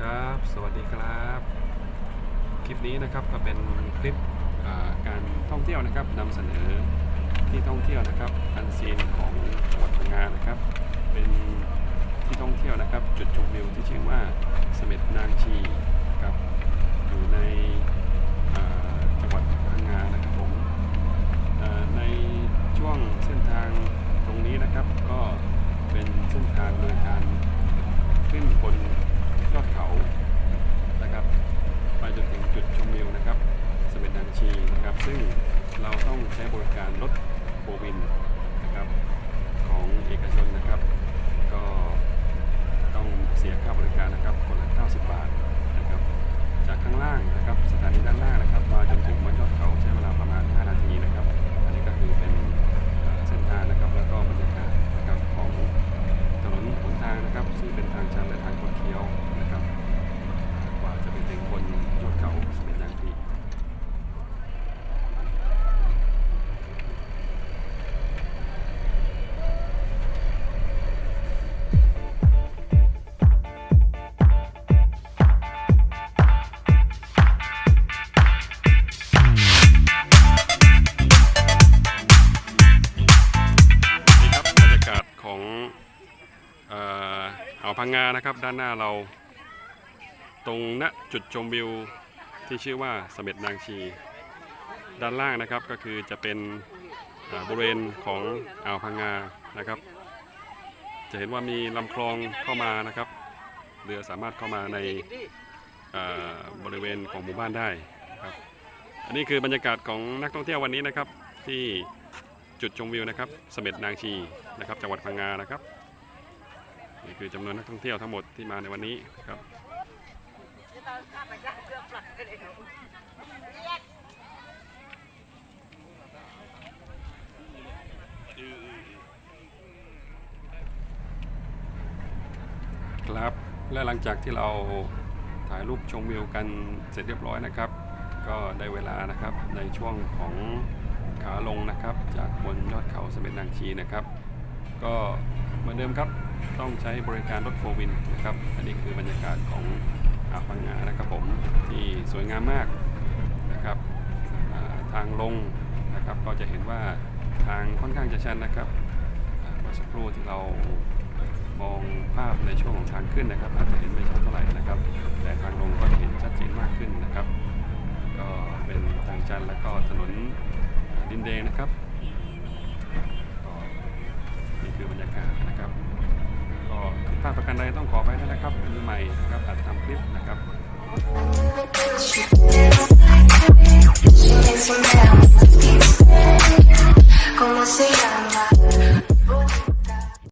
ครับ สวัสดีครับ คลิปนี้นะครับก็เป็นคลิปการท่องเที่ยวนะครับนำเสนอที่ท่องเที่ยวนะครับอันซีนของจังหวัดพังงานะครับ เป็นที่ท่องเที่ยวนะครับ จุดชมวิวที่ชื่อว่าเสม็ดนางชีครับอยู่ในจังหวัดพังงานะครับผมในช่วงเส้นทางตรงนี้นะครับก็ เป็นเส้นทางโดยการขึ้นบนยอดเขานะครับ ไปจนถึงจุดชมวิวนะครับสมเด็จนางชีนะครับ ซึ่งเราต้องใช้บริการรถโบวินนะครับของเอกชนนะครับ ก็ต้องเสียค่าบริการนะครับคนละ90 บาทนะครับ จากข้างล่างนะครับสถานีด้านล่านะครับมาจนถึง ของเอ่าวพังงานะครับ ด้านหน้าเรา ตรงณจุดชมวิวที่ชื่อว่าเสม็ดนางชี ด้านล่างนะครับก็คือจะเป็นบริเวณของอ่าวพังงานะครับ จะเห็นว่ามีลำคลองเข้ามานะครับเรือสามารถเข้ามาในาบริเวณของหมู่บ้านได้ครับ อันนี้คือบรรยากาศของนักท่องเที่ยววันนี้นะครับที่ จุดชมวิวนะครับเสม็ดนางชีนะครับ จังหวัดพังงานะครับนี่คือจำนวนนักท่องเที่ยวทั้งหมดที่มาในวันนี้ครับครับและหลังจากที่เราถ่ายรูปชมวิวกันเสร็จเรียบร้อยนะครับ ก็ได้เวลานะครับในช่วงของ ขาลงนะครับ จากบนยอดเขาสมเด็จนางชีนะครับ ก็เหมือนเดิมครับต้องใช้บริการรถโฟร์วินนะครับ อันนี้คือบรรยากาศของอ่าวพังงานะครับผมที่สวยงามมากนะครับทางลงนะครับก็จะเห็นว่าทางค่อนข้างจะชันนะครับอ่าเมื่อสักครู่ที่เรามองภาพในช่วงของทางขึ้นนะครับ อาจจะเห็นไม่ชัดเท่าไหร่นะครับ แต่ทางลง ดินแดงนะครับ นี่คือบรรยากาศนะครับ ก็ผิดพลาดประการใดต้องขอไปด้วยนะครับมือใหม่นะครับอาจทำคลิปนะครับ